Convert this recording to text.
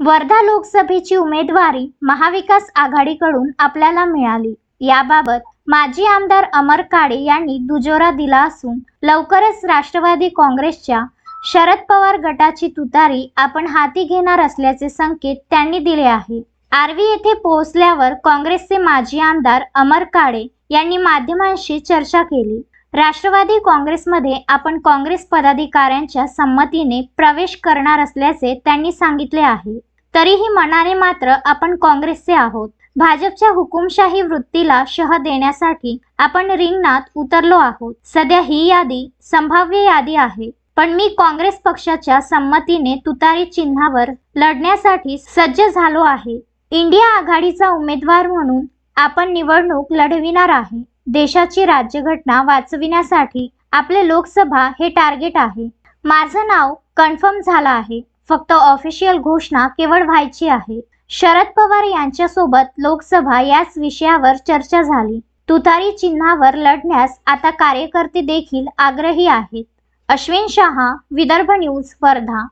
वर्धा लोकसभेची उमेदवारी महाविकास आघाडीकडून आपल्याला मिळाली. याबाबत माजी आमदार अमर काळे यांनी दुजोरा दिला असून लवकरच राष्ट्रवादी काँग्रेसच्या शरद पवार गटाची तुतारी आपण हाती घेणार असल्याचे संकेत त्यांनी दिले आहे. आर्वी येथे पोहोचल्यावर काँग्रेसचे माजी आमदार अमर काळे यांनी माध्यमांशी चर्चा केली. राष्ट्रवादी काँग्रेसमध्ये आपण काँग्रेस पदाधिकाऱ्यांच्या संमतीने प्रवेश करणार असल्याचे त्यांनी सांगितले आहे. तरीही मनाने मात्र आपण काँग्रेसचे आहोत. भाजपच्या हुकुमशाही वृत्तीला शह देण्यासाठी आपण रिंगणात उतरलो आहोत. सध्या ही यादी संभाव्य यादी आहे. पण मी काँग्रेस पक्षाच्या संमतीने तुतारी चिन्हावर लढण्यासाठी सज्ज झालो आहे. इंडिया आघाडीचा उमेदवार म्हणून आपण निवडणूक लढविणार आहे. देशाची राज्यघटना वाचविण्यासाठी आपले लोकसभा हे टार्गेट आहे. माझं नाव कन्फर्म झालं आहे. फक्त ऑफिशियल घोषणा केवळ व्हायची आहे. शरद पवार यांच्यासोबत लोकसभा याच विषयावर चर्चा झाली. तुतारी चिन्हावर लढण्यास आता कार्यकर्ते देखील आग्रही आहेत. अश्विन शहा विदर्भ न्यूज वर्धा.